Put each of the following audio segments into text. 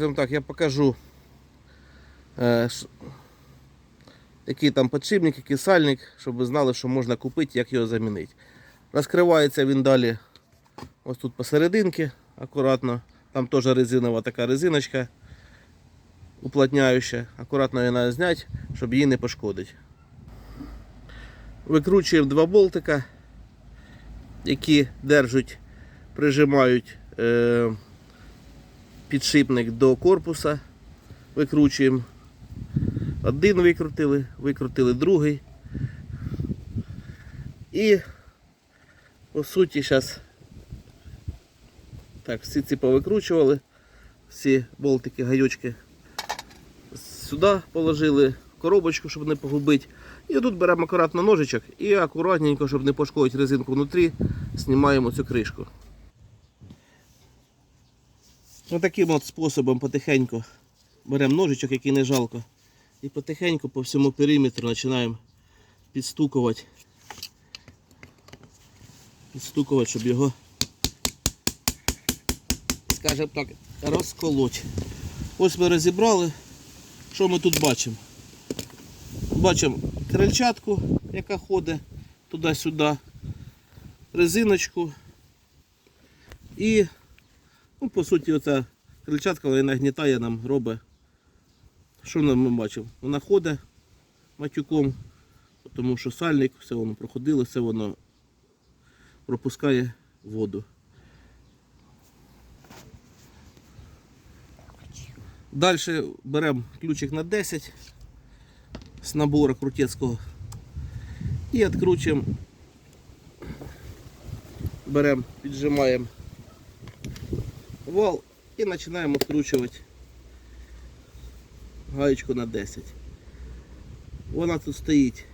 Скажімо так, я покажу, е, який там подшипник, який сальник, щоб ви знали, що можна купити, як його замінити. Розкривається він далі ось тут посерединки, акуратно. Там теж резинова така резиночка уплотняюча. Акуратно її треба зняти, щоб її не пошкодити. Викручуємо два болтика, які держать, прижимають е, підшипник до корпуса. Викручуємо. Один викрутили, викрутили другий. І по суті зараз так, всі ці повикручували, всі болтики, гайочки сюди положили коробочку, щоб не погубити. І тут беремо акуратно ножичок і акуратненько, щоб не пошкодити резинку внутрі, знімаємо цю кришку. Ось таким от способом потихеньку беремо ножичок, який не жалко, і потихеньку по всьому периметру починаємо підстукувати. Підстукувати, щоб його, скажімо так, розколоть. Ось ми розібрали. Що ми тут бачимо? Бачимо крильчатку, яка ходить туди-сюди, резиночку. І, ну, по суті, оця крильчатка вона нагнітає нам, робить. Що ми бачимо? Вона ходить матюком, тому що сальник, все воно проходило, все воно пропускає воду. Далі беремо ключик на 10 з набору крутецького і відкручуємо, беремо, піджимаємо вал і починаємо відкручувати гаєчку на 10. Вона тут стоїть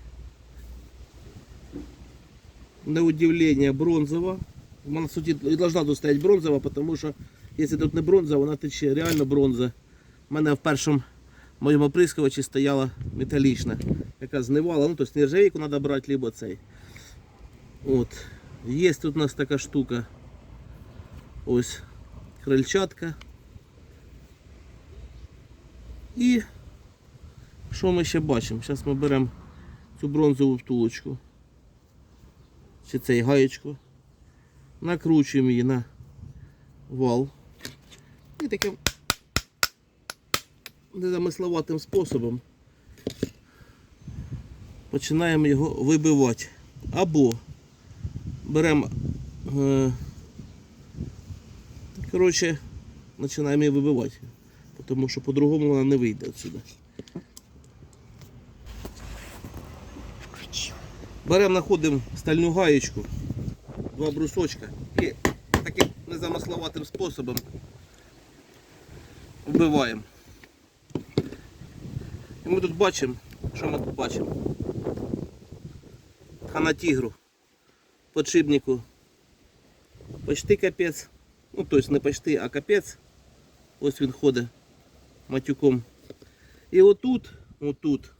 на удивление бронзова. Вона, в суті, і должна тут стояти бронзова, тому що якщо тут не бронза, вона тече реально бронза. У мене в першому моєму оприскувачі стояла металічна, яка знивала. Ну, тобто нержавейку треба брати, либо цей. От. Є тут у нас така штука. Ось крильчатка. І що ми ще бачимо? Зараз ми беремо цю бронзову втулочку. Чи цей гаєчку. Накручуємо її на вал. І таким незамисловатим способом починаємо його вибивати. Або беремо, е, коротше, починаємо її вибивати, тому що по-другому вона не вийде відсюди. Беремо, знаходимо стальну гаєчку, два брусочка і таким незамисловатим способом вбиваємо. І ми тут бачимо, що ми тут бачимо? Хана тігру, подшипнику. Почти капець. Ну, тобто не почти, а капець. Ось він ходить матюком. І отут, отут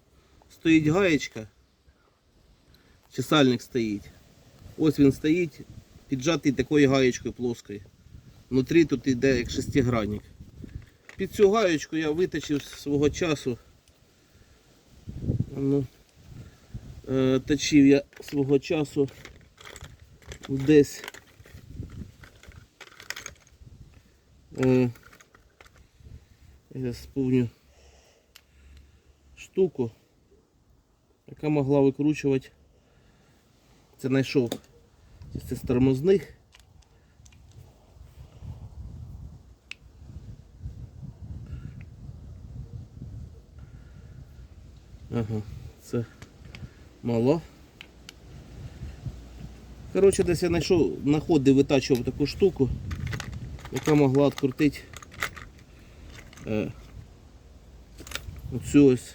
стоїть гаєчка. Чи сальник стоїть. Ось він стоїть, піджатий такою гаєчкою плоскою. Внутрі тут йде як шестигранник. Під цю гаєчку я виточив свого часу. Ну, е, точив я свого часу десь е, я сповню штуку, яка могла викручувати. Це знайшов це з тормозних. Ага, це мало. Коротше, десь я знайшов, знаходив, витачував таку штуку, яка могла відкрутити е, оцю ось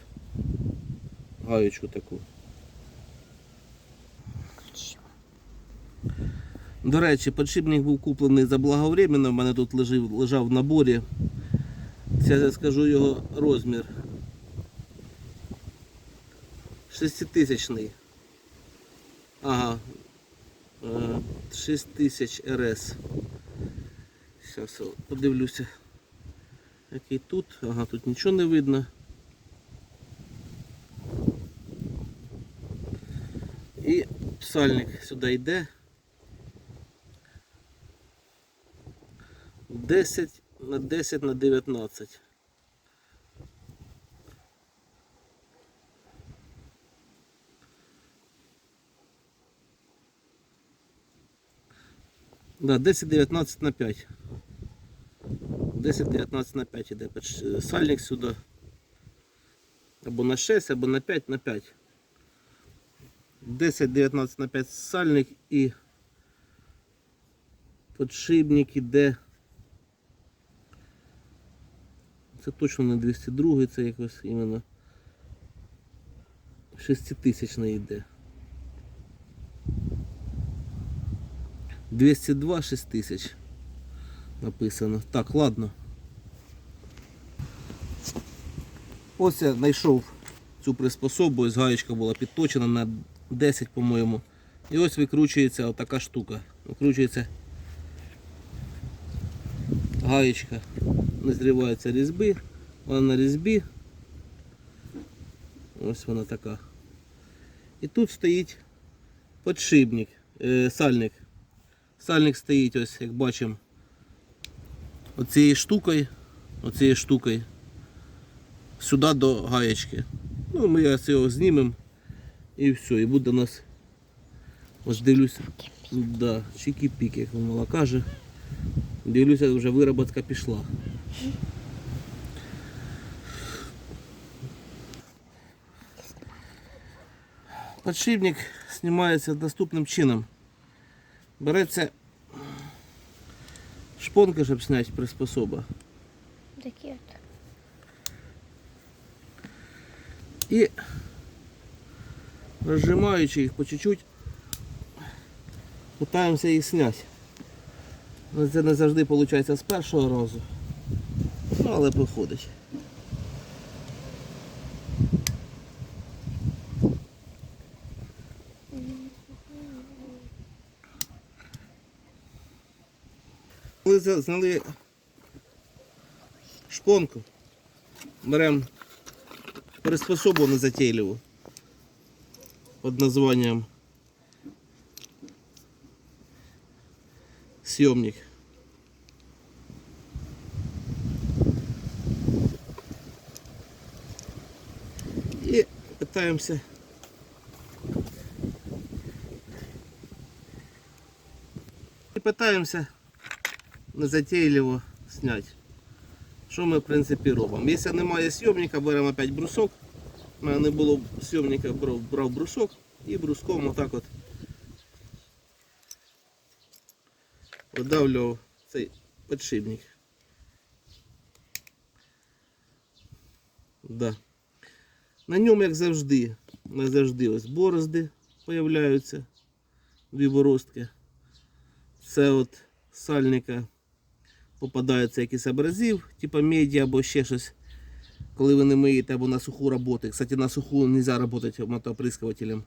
гаєчку таку. До речі, подшипник був куплений заблаговременно, в мене тут лежав, лежав в наборі. Це я скажу його розмір. Шеститисячний. Ага. Е, 6000 РС. Зараз подивлюся. який тут. Ага, тут нічого не видно. І сальник сюди йде. 10 на 10 на 19. Да, 10-19 на 5. 10-19 на 5 іде сальник сюди. Або на 6, або на 5 на 5. 10-19 на 5 сальник і подшипник іде. Це точно не 202, це якось іменно 6000 йде. 202 6000 написано. Так, ладно. Ось я знайшов цю приспособу, ось гаєчка була підточена на 10, по-моєму. І ось викручується отака штука. Викручується гаєчка. Не зриваються різьби. Вона на різьбі. Ось вона така. І тут стоїть подшипник, е, сальник. Сальник стоїть, ось як бачимо, оцією штукою, оцією штукою сюди до гаєчки. Ну, ми зараз його знімемо і все, і буде у нас. Ось дивлюся. Да, чики-піки, як мала каже. Дивлюся, вже вироботка пішла. Подшипник знімається наступним чином. Береться шпонка, щоб зняти приспособа. Такі от. І розжимаючи їх по чуть-чуть, питаємося їх зняти. Ну, Це не завжди виходить з першого разу. Ну, але виходить. Коли за- зняли шпонку, беремо приспособу незатейливу под названием съемник. И пытаемся и пытаемся незатейливо снять. Що ми в принципі робимо? Якщо немає зйомника, беремо опять брусок. У мене не було зйомника, брав, брав брусок і бруском отак от видавлював цей підшипник. Да. На ньому, як завжди, як завжди ось борозди появляються, дві борозки. Це от сальника попадається якийсь абразив, типа меді або ще щось, коли ви не миєте або на суху роботи. Кстати, на суху не можна працювати мотооприскувателем.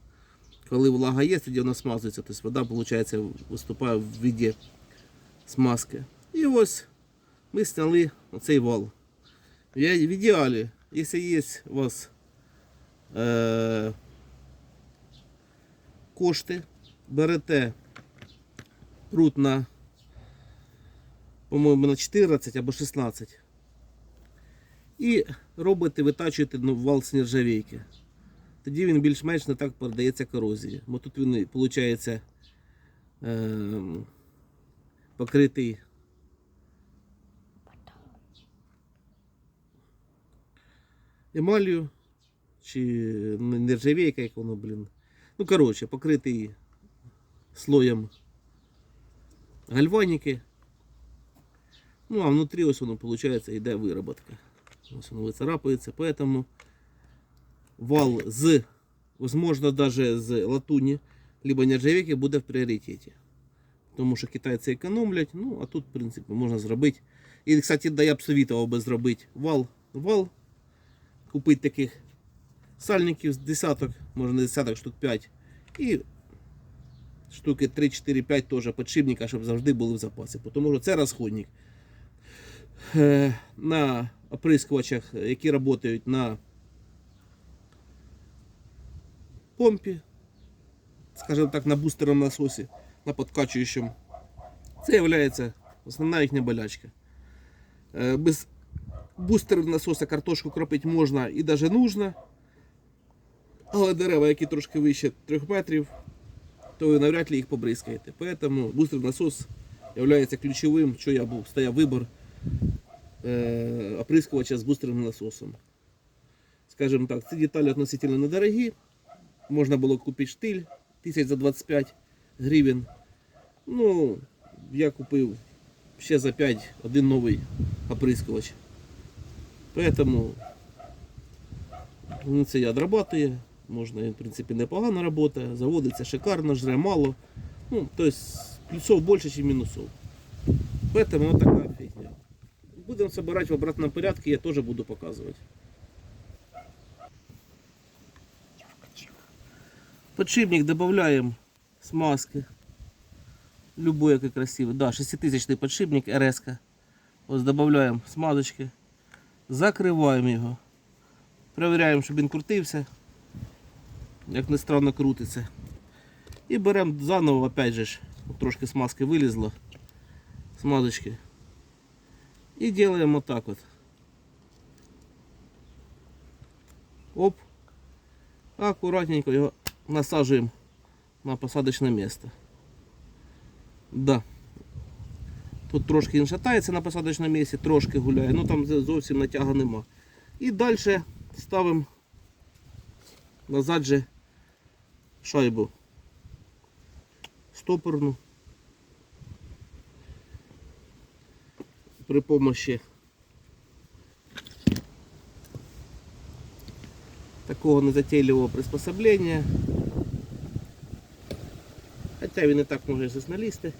Коли влага є, тоді вона смазується, тобто вода виходить, виступає в виді смазки. І ось ми сняли оцей вал. В ідеалі, якщо є у вас е, кошти, берете прут на по-моєму, на 14 або 16. І робите, витачуєте ну, вал з нержавійки. Тоді він більш-менш не так передається корозії. Бо тут він, виходить, е, покритий емалью чи не нержавійка, як воно, блін. Ну, коротше, покритий слоєм гальваніки. Ну, а внутрі ось воно, виходить, йде вироботка. Ось воно вицарапується, поэтому вал з, возможно, даже з латуні, либо нержавійки буде в пріоритеті. Тому що китайці економлять, ну, а тут, в принципі, можна зробити. І, кстати, да, я б совітував би зробити вал, вал, купити таких сальників з десяток, може не десяток, штук 5. І штуки 3-4-5 теж підшипника, щоб завжди були в запасі. Тому що це розходник. Е, На оприскувачах, які працюють на помпі, скажімо так, на бустерному насосі, на подкачуючому. Це є основна їхня болячка. Е, Без бустерного насоса картошку кропити можна і навіть нужно. Але дерева, які трошки вище 3 метрів, то ви навряд ли їх побризкаєте. Поэтому бустерний насос є ключовим, що я був, стояв вибор оприскувача з бустерним насосом. Скажімо так, ці деталі относительно недорогі. Можна було купити штиль тисяч за 25 гривень. Ну, я купив ще за 5 один новий оприскувач. Поэтому ну, це я отрабатує. Можна, в принципі, непогано працює, заводиться шикарно, жре мало. Ну, тобто плюсов більше, ніж мінусов. Вот така фігня. Будемо збирати в обратному порядку, я теж буду показувати. Подшипник додаємо смазки. Любой, який красивий. Да, 6000 подшипник РС. Ось додаємо смазочки. Закриваємо його. Перевіряємо, щоб він крутився. Як не странно крутиться. І беремо заново, опять же, трошки смазки вилізло. Смазочки. І робимо отак от. Оп. Аккуратненько його насаджуємо на посадочне місце. Да. Тут трошки він шатається на посадочному місці, трошки гуляє, ну там зовсім натяга нема. І далі ставимо назад же шайбу стопорну при помощі такого незатейливого приспособления. Хотя він і так може щось налізти.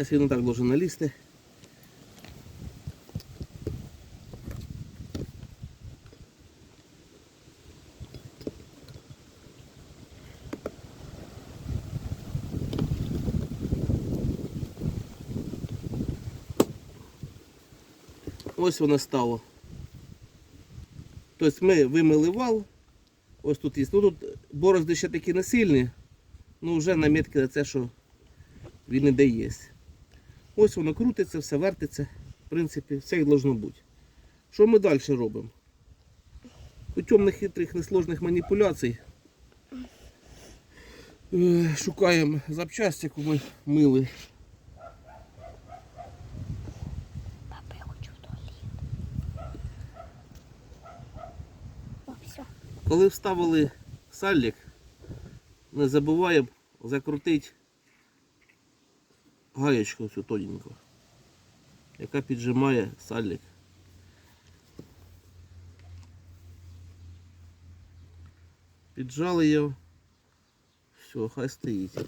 Ось він і так должен налізти. Ось воно стало. Тобто ми вимили вал. Ось тут є. Ну тут борозди ще такі не сильні, ну вже намітки на це, що він іде є. Ось воно крутиться, все вертиться. В принципі, все як должно бути. Що ми далі робимо? Путем нехитрих, несложних маніпуляцій. е, Шукаємо запчасть, яку ми мили. Папа, я хочу в туалет. О, все. Коли вставили сальник, не забуваємо закрутити гаєчку цю тоненьку, яка піджимає сальник. Піджали його. Все, хай стоїть.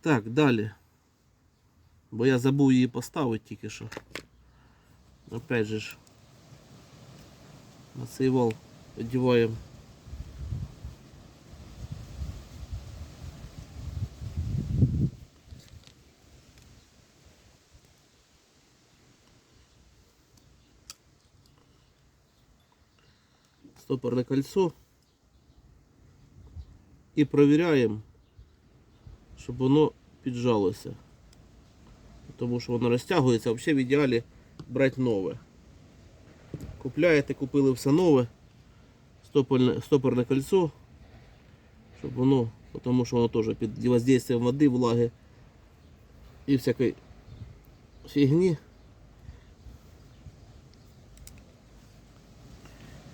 Так, далі. Бо я забув її поставити тільки що. Опять же ж. На цей вал одіваємо стопорне кольцо і провіряємо, щоб воно піджалося. Тому що воно розтягується, взагалі в ідеалі брати нове. Купляєте, купили все нове, стопорне, стопорне кольцо, щоб воно, тому що воно теж під воздействием води, влаги і всякої фігні.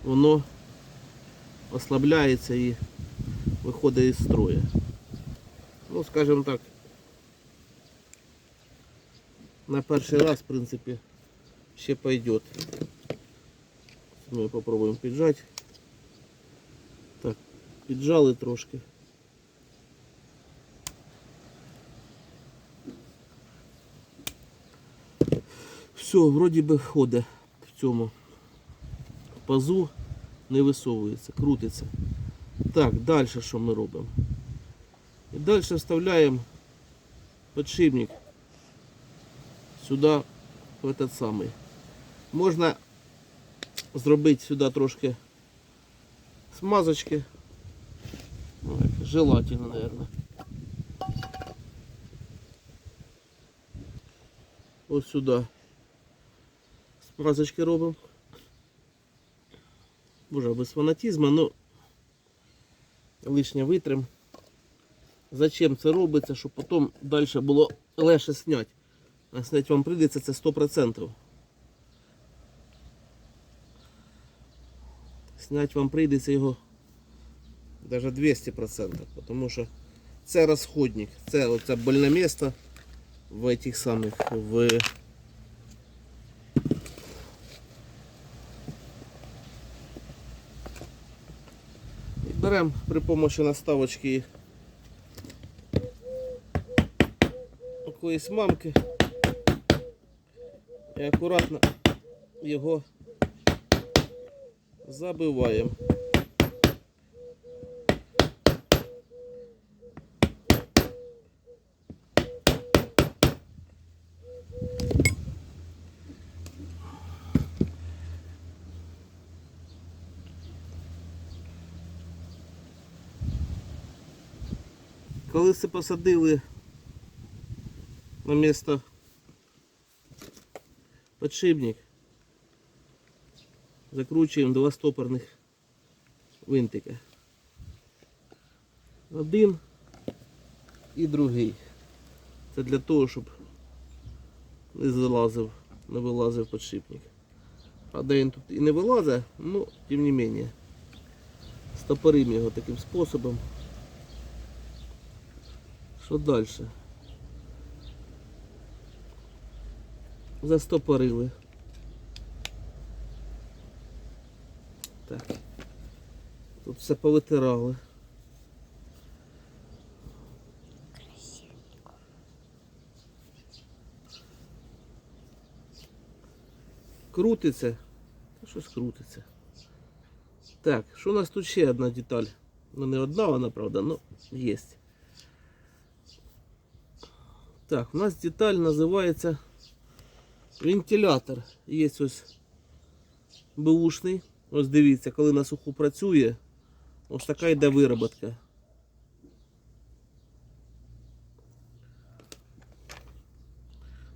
Воно ослабляється і виходить із строю. Ну, скажімо так, на перший раз, в принципі, ще пойдет. Ми попробуємо піджати. Піджали трошки. Все, вроді би ходить в цьому пазу, не висовується, крутиться. Так, далі що ми робимо? І далі вставляємо подшипник сюди в этот самий. Можна зробити сюди трошки смазочки. Желательно, наверное. Ось сюди смазочки робимо. Боже, без фанатизму, ну лишнє витрим. Зачем це робиться, щоб потім далі було легше зняти. А зняти вам прийдеться це 100%. Снять вам прийдеться його даже 200%, тому що це розходник, це оце больне місце в этих самих в і беремо при помощі наставочки якоїсь мамки і акуратно його забиваємо. Коли це посадили на місто подшипник, закручуємо два стопорних винтика. Один і другий. Це для того, щоб не залазив, не вилазив подшипник. Правда він тут і не вилазить, ну, тим не менее. Стопоримо його таким способом. Що далі? Застопорили. Так. Тут все повитирали. Крутиться. Та Щось крутиться. Так, що у нас тут ще одна деталь? Ну не одна вона, правда, ну є. Так, у нас деталь називається вентилятор. Є ось бушний. Ось дивіться, коли на суху працює, ось така йде вироботка.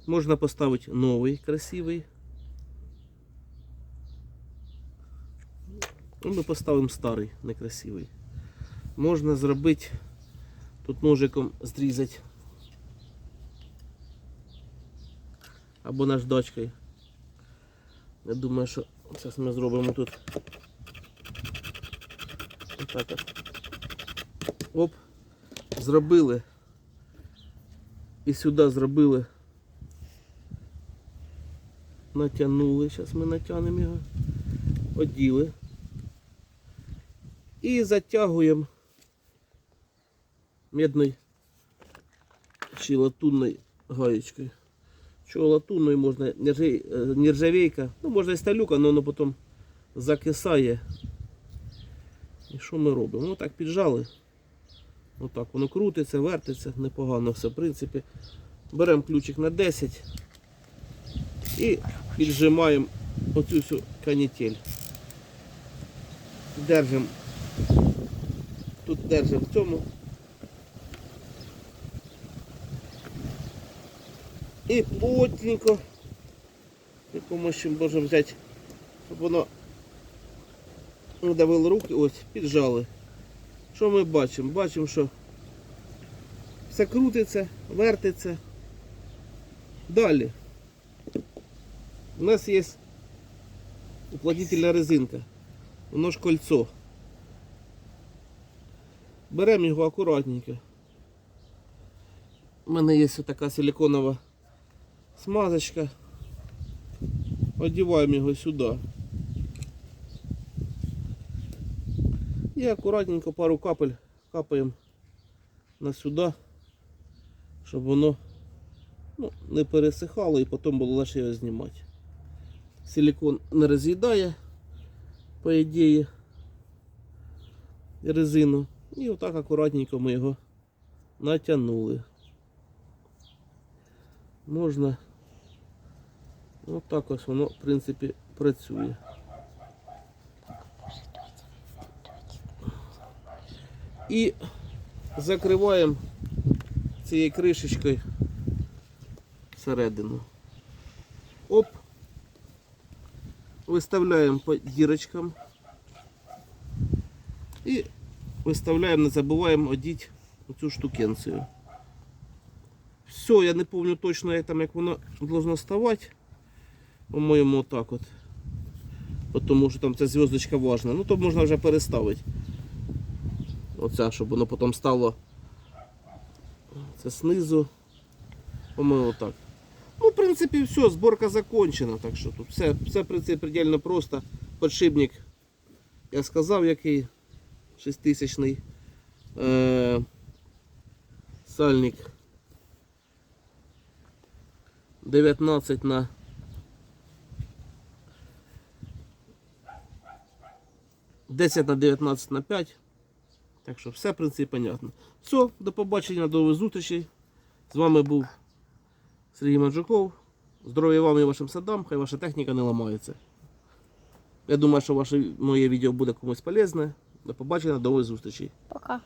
Можна поставити новий красивий. Ну, Ми поставимо старий, некрасивий. Можна зробити, тут ножиком зрізати. Або наждачкою. Я думаю, що зараз ми зробимо тут. Отак от. Оп. Зробили. І сюди зробили. Натягнули. Зараз ми натягнемо його. Оділи. І затягуємо медною чи латунною гаєчкою. Чого латунною можна е, нержавейка, ну можна і сталюка, але воно потім закисає. І що ми робимо? Ну так піджали. Отак воно крутиться, вертиться, непогано все, в принципі. Беремо ключик на 10 і піджимаємо оцю всю канітель. Держимо. Тут держимо в цьому. І плотненько. Якому ще можемо взяти, щоб воно давило руки, ось, піджали. Що ми бачимо? Бачимо, що все крутиться, вертиться. Далі. У нас є уплотнительна резинка. Воно ж кольцо. Беремо його акуратненько. У мене є така силиконова смазочка. Одіваємо його сюди. І акуратненько пару капель капаємо на сюди, щоб воно ну, не пересихало і потім було легше його знімати. Силикон не роз'їдає, по ідеї, резину. І отак акуратненько ми його натягнули. Можна Ось так ось воно, в принципі, працює. І закриваємо цією кришечкою всередину. Оп. Виставляємо по дірочкам. І виставляємо, не забуваємо одіть оцю штукенцію. Все, я не пам'ятаю точно, як там як воно должно ставати. По-моєму, отак от. От Тому що там ця зв'язочка важна. Ну то можна вже переставити. Оця, щоб воно потім стало. Це знизу. По-моєму, так. Ну, в принципі, все, зборка закончена. Так що тут все, все в принципі, предельно просто. Подшипник, я сказав, який 6000 е, сальник 19 на 10 на 19 на 5. Так що все, в принципі, понятно. Все, до побачення, до нових зустрічей. З вами був Сергій Манджуков. Здоров'я вам і вашим садам, хай ваша техніка не ламається. Я думаю, що ваше моє відео буде комусь полезне. До побачення, до нових зустрічей. Пока.